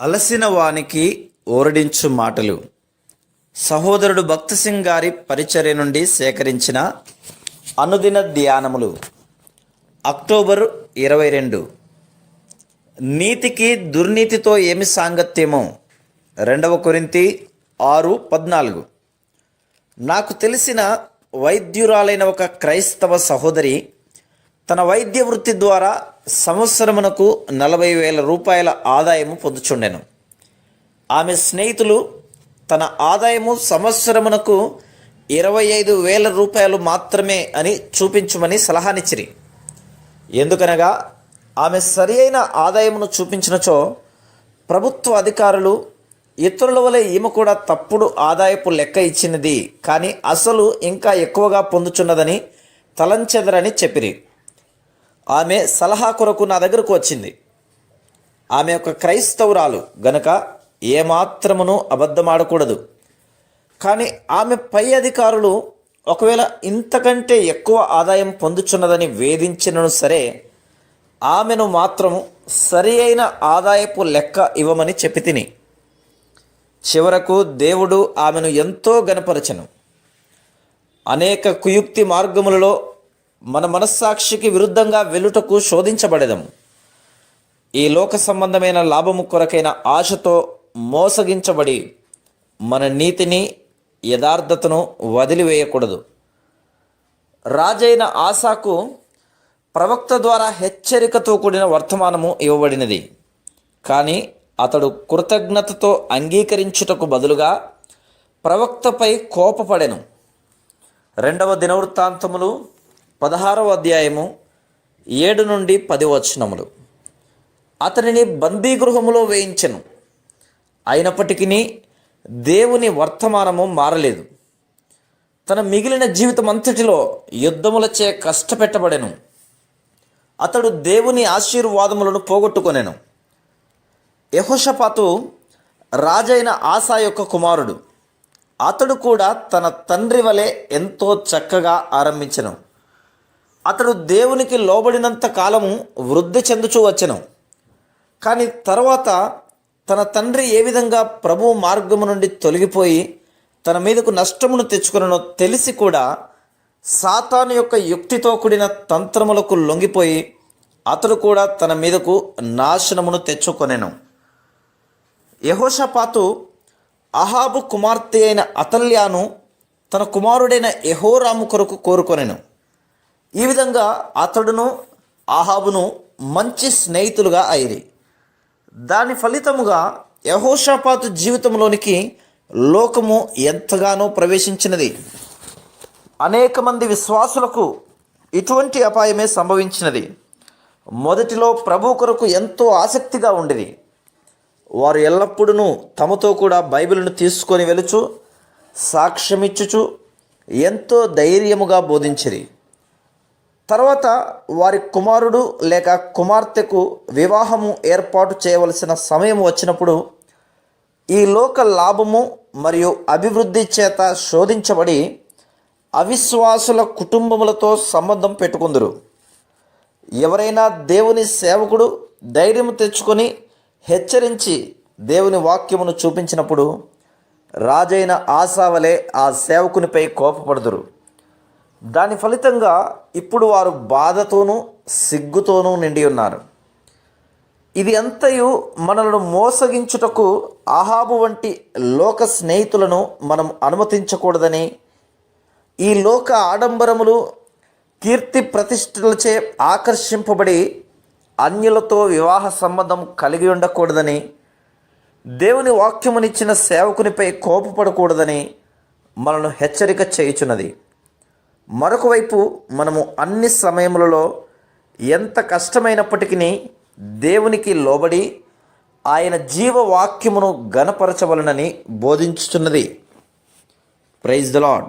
అలసిన వానికి ఓరడించు మాటలు. సహోదరుడు భక్త సింగ్ గారి పరిచర్య నుండి సేకరించిన అనుదిన ధ్యానములు. అక్టోబర్ ఇరవై రెండు. నీతికి దుర్నీతితో ఏమి సాంగత్యమో? రెండవ కొరింతి ఆరు పద్నాలుగు. నాకు తెలిసిన వైద్యురాలైన ఒక క్రైస్తవ సహోదరి తన వైద్య వృత్తి ద్వారా సంవత్సరమునకు నలభై వేల రూపాయల ఆదాయము పొందుచుండెను. ఆమె స్నేహితులు తన ఆదాయము సంవత్సరమునకు ఇరవై ఐదు వేల రూపాయలు మాత్రమే అని చూపించమని సలహానిచ్చిరి. ఎందుకనగా ఆమె సరి అయిన ఆదాయమును చూపించినచో ప్రభుత్వ అధికారులు ఇతరుల వలె ఈమె కూడా తప్పుడు ఆదాయపు లెక్క ఇచ్చినది కానీ అసలు ఇంకా ఎక్కువగా పొందుచున్నదని తలంచెదరని చెప్పిరి. ఆమె సలహా కొరకు నా దగ్గరకు వచ్చింది. ఆమె ఒక క్రైస్తవురాలు. గనుక ఏమాత్రమును అబద్ధమాడకూడదు. కానీ ఆమె పై అధికారులు ఒకవేళ ఇంతకంటే ఎక్కువ ఆదాయం పొందుచున్నదని వేధించినను సరే ఆమెను మాత్రం సరి అయిన ఆదాయపు లెక్క ఇవ్వమని చెప్పి తిని. చివరకు దేవుడు ఆమెను ఎంతో గనపరచను అనేక కుయుక్తి మార్గములలో మన మనస్సాక్షికి విరుద్ధంగా వెలుటకు శోధించబడేదము. ఈ లోక సంబంధమైన లాభము కొరకైన ఆశతో మోసగించబడి మన నీతిని యథార్థతను వదిలివేయకూడదు. రాజైన ఆశాకు ప్రవక్త ద్వారా హెచ్చరికతో కూడిన వర్తమానము ఇవ్వబడినది. కానీ అతడు కృతజ్ఞతతో అంగీకరించుటకు బదులుగా ప్రవక్తపై కోపపడెను. రెండవ దినవృత్తాంతములు పదహారవ అధ్యాయము ఏడు నుండి పది వచనములు. అతనిని బందీగృహములో వేయించెను. అయినప్పటికీ దేవుని వర్తమానము మారలేదు. తన మిగిలిన జీవితం అంతటిలో యుద్ధములచే కష్టపెట్టబడెను. అతడు దేవుని ఆశీర్వాదములను పోగొట్టుకొనెను. యహోషపాతు రాజైన ఆశా యొక్క కుమారుడు. అతడు కూడా తన తండ్రి వలె ఎంతో చక్కగా ఆరంభించను. అతడు దేవునికి లోబడినంత కాలము వృద్ధి చెందుచూ వచ్చెను. కానీ తర్వాత తన తండ్రి ఏ విధంగా ప్రభు మార్గము నుండి తొలగిపోయి తన మీదకు నష్టమును తెచ్చుకునో తెలిసి కూడా సాతాను యొక్క యుక్తితో కూడిన తంత్రములకు లొంగిపోయి అతడు కూడా తన మీదకు నాశనమును తెచ్చుకొనెను. యహోషపాతు అహాబు కుమార్తె అయిన అతల్యాను తన కుమారుడైన యహోరాము కొరకు కోరుకొనెను. ఈ విధంగా అతడును ఆహాబును మంచి స్నేహితులుగా అయిరి దాని ఫలితముగా యహోషాపాతు జీవితంలోనికి లోకము ఎంతగానో ప్రవేశించినది. అనేక మంది విశ్వాసులకు ఇటువంటి అపాయమే సంభవించినది. మొదటిలో ప్రభు కొరకు ఎంతో ఆసక్తిగా ఉండేది వారు ఎల్లప్పుడూ తమతో కూడా బైబిల్ను తీసుకొని వెలుచు సాక్ష్యమిచ్చుచు ఎంతో ధైర్యముగా బోధించిరి. తర్వాత వారి కుమారుడు లేక కుమార్తెకు వివాహము ఏర్పాటు చేయవలసిన సమయం వచ్చినప్పుడు ఈ లోక లాభము మరియు అభివృద్ధి చేత శోధించబడి అవిశ్వాసుల కుటుంబములతో సంబంధం పెట్టుకుందరు. ఎవరైనా దేవుని సేవకుడు ధైర్యం తెచ్చుకొని హెచ్చరించి దేవుని వాక్యమును చూపించినప్పుడు రాజైన ఆశావలే ఆ సేవకునిపై కోపపడుదురు. దాని ఫలితంగా ఇప్పుడు వారు బాధతోనూ సిగ్గుతోనూ నిండి ఉన్నారు. ఇది అంతయు మనలను మోసగించుటకు ఆహాబు వంటి లోక స్నేహితులను మనం అనుమతించకూడదని ఈ లోక ఆడంబరములు కీర్తి ప్రతిష్టలచే ఆకర్షింపబడి అన్యులతో వివాహ సంబంధం కలిగి ఉండకూడదని దేవుని వాక్యమునిచ్చిన సేవకునిపై కోపపడకూడదని మనను హెచ్చరిక చేయుచున్నది. మరొక వైపు మనము అన్ని సమయములలో ఎంత కష్టమైనప్పటికీ దేవునికి లోబడి ఆయన జీవవాక్యమును గణపరచవలనని బోధించుచున్నది. Praise the Lord